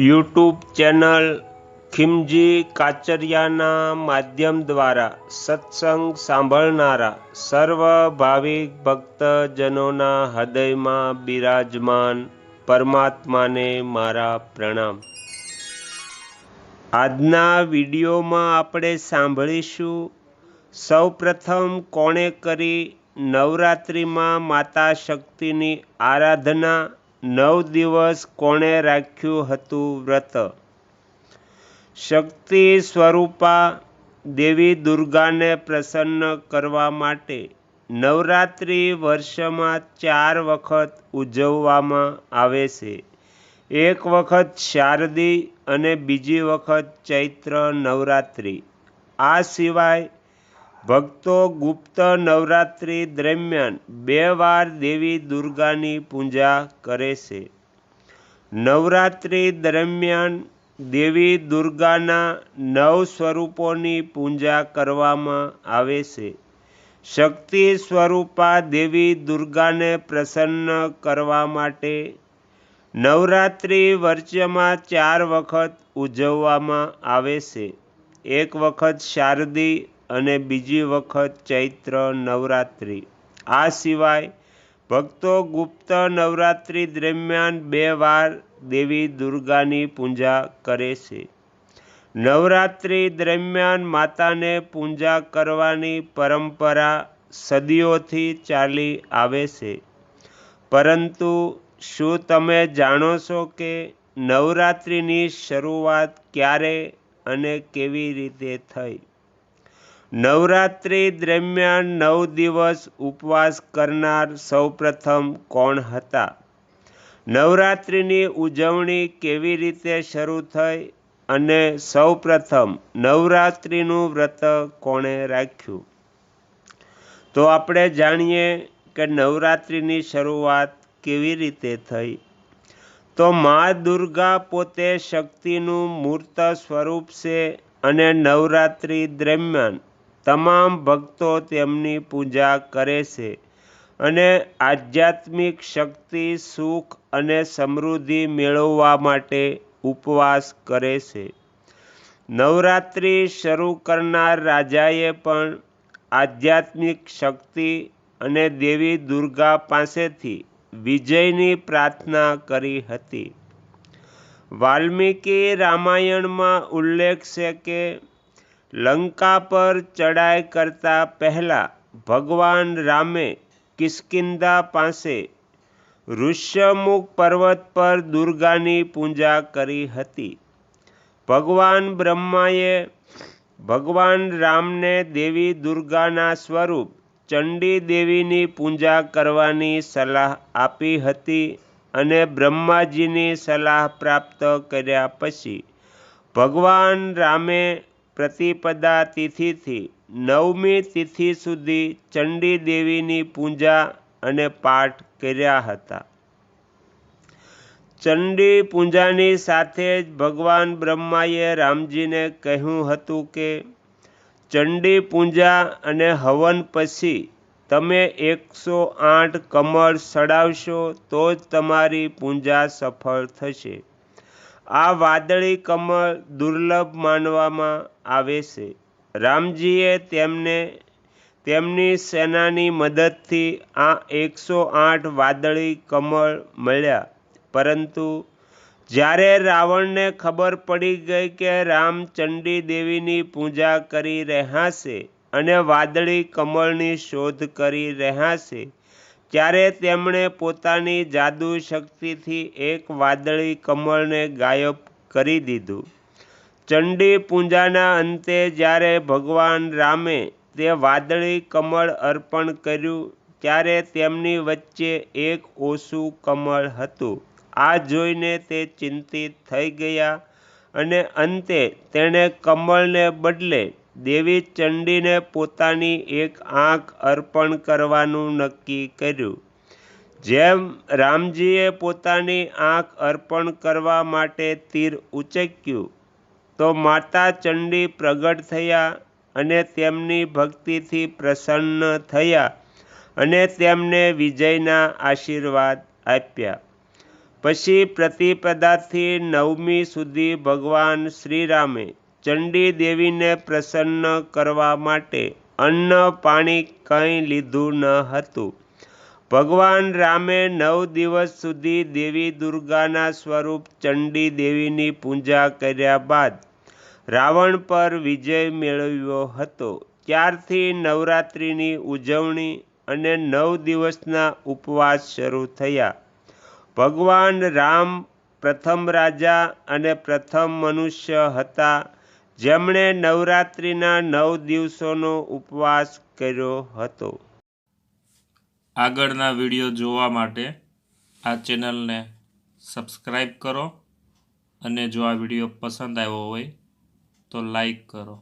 YouTube channel ખિમજી કાચરિયાના માધ્યમ દ્વારા સત્સંગ સાંભળનારા સર્વ ભાવિક ભક્તજનોના હૃદયમાં બિરાજમાન પરમાત્માને મારા પ્રણામ. આજના વિડીયોમાં આપણે સાંભળીશું, સૌપ્રથમ કોણે કરી નવરાત્રિમાં માતા શક્તિની આરાધના? નવ દિવસ કોણે રાખ્યું હતું વ્રત? શક્તિ સ્વરૂપા દેવી દુર્ગાને પ્રસન્ન કરવા માટે નવરાત્રિ વર્ષમાં ચાર વખત ઉજવવામાં આવે છે. એક વખત શારદી અને બીજી વખત ચૈત્ર નવરાત્રિ. આ સિવાય ભક્તો ગુપ્ત નવરાત્રિ દરમિયાન બે વાર દેવી દુર્ગાની પૂજા કરે છે. નવરાત્રિ દરમિયાન દેવી દુર્ગાના નવ સ્વરૂપોની પૂજા કરવામાં આવે છે. શક્તિ સ્વરૂપા દેવી દુર્ગાને પ્રસન્ન કરવા માટે નવરાત્રિ વર્ષમાં ચાર વખત ઉજવવામાં આવે છે. એક વખત શારદી અને બીજી વખત ચૈત્ર નવરાત્રિ. આ સિવાય ભક્તો ગુપ્ત નવરાત્રિ દરમિયાન બે વાર દેવી દુર્ગાની પૂજા કરે છે. નવરાત્રિ દરમિયાન માતાને પૂજા કરવાની પરંપરા સદીઓથી ચાલી આવે છે. પરંતુ શું તમે જાણો છો કે નવરાત્રિની શરૂઆત ક્યારે અને કેવી રીતે થઈ? નવરાત્રિ દરમિયાન નવ દિવસ ઉપવાસ કરનાર સૌપ્રથમ કોણ હતા? નવરાત્રિની ઉજવણી કેવી રીતે શરૂ થઈ અને સૌપ્રથમ નવરાત્રિનું વ્રત કોણે રાખ્યું? તો આપણે જાણીએ કે નવરાત્રિની શરૂઆત કેવી રીતે થઈ. તો મા દુર્ગા પોતે શક્તિનું મૂર્ત સ્વરૂપ છે અને નવરાત્રિ દરમિયાન તમામ ભક્તો તેમની પૂજા કરે છે અને આધ્યાત્મિક શક્તિ, સુખ અને સમૃદ્ધિ મેળવવા માટે ઉપવાસ કરે છે. નવરાત્રિ શરૂ કરનાર રાજાએ પણ આધ્યાત્મિક શક્તિ અને દેવી દુર્ગા પાસેથી વિજયની પ્રાર્થના કરી હતી. વાલ્મીકી રામાયણમાં ઉલ્લેખ છે કે લંકા પર ચડાઈ કરતા પહેલાં ભગવાન રામે કિષ્કિંધા પાસે ઋષ્યમુખ પર્વત પર દુર્ગાની પૂજા કરી હતી. ભગવાન બ્રહ્માએ ભગવાન રામને દેવી દુર્ગાના સ્વરૂપ ચંડી દેવીની પૂજા કરવાની સલાહ આપી હતી અને બ્રહ્માજીની સલાહ પ્રાપ્ત કર્યા પછી ભગવાન રામે પ્રતિપદા તિથિથી નવમી તિથિ સુધી ચંડી દેવીની પૂજા અને પાઠ કર્યા હતા. ચંડી પૂજાની સાથે જ ભગવાન બ્રહ્માએ રામજીને કહ્યું હતું કે, ચંડી પૂજા અને હવન પછી તમે એકસો આઠ કમળ સડાવશો તો જ તમારી પૂજા સફળ થશે. આ વાદળી કમળ દુર્લભ માનવામાં આવે છે. રામજીએ તેમને, તેમની સેનાની મદદથી આ એકસો આઠ વાદળી કમળ મળ્યા. પરંતુ જ્યારે રાવણને ખબર પડી ગઈ કે રામ ચંડી દેવીની પૂજા કરી રહ્યા છે અને વાદળી કમળની શોધ કરી રહ્યા છે ત્યારે તેમણે પોતાની જાદુ શક્તિથી એક વાદળી કમળને ગાયબ કરી દીધું. ચંડી પૂજાના અંતે જ્યારે ભગવાન રામે તે વાદળી કમળ અર્પણ કર્યું, ત્યારે તેમની વચ્ચે એક ઓછું કમળ હતું. આ જોઈને તે ચિંતિત થઈ ગયા અને અંતે તેણે કમળને બદલે દેવી ચંડીને પોતાની એક આંખ અર્પણ કરવાનું નક્કી કર્યું. જેમ રામજીએ પોતાની આંખ અર્પણ કરવા માટે તીર ઉચક્યું, તો માતા ચંડી પ્રગટ થયા અને તેમની ભક્તિથી પ્રસન્ન થયા અને તેમને વિજયના આશીર્વાદ આપ્યા. પછી પ્રતિપદાથી નવમી સુધી ભગવાન શ્રીરામે ચંડી દેવીને પ્રસન્ન કરવા માટે અન્ન પાણી કંઈ લીધું ન હતું. ભગવાન રામે નવ દિવસ સુધી દેવી દુર્ગાના સ્વરૂપ ચંડી દેવીની પૂજા કર્યા બાદ રાવણ પર વિજય મેળવ્યો હતો. ત્યારથી નવરાત્રિની ઉજવણી અને નવ દિવસના ઉપવાસ શરૂ થયા. ભગવાન રામ પ્રથમ રાજા અને પ્રથમ મનુષ્ય હતા. જેમણે નવરાત્રિના નવ દિવસોનો ઉપવાસ કર્યો હતો. આગળના વીડિયો જોવા માટે આ ચેનલને સબસ્ક્રાઈબ કરો અને જો આ વીડિયો પસંદ આવ્યો હોય તો લાઈક કરો.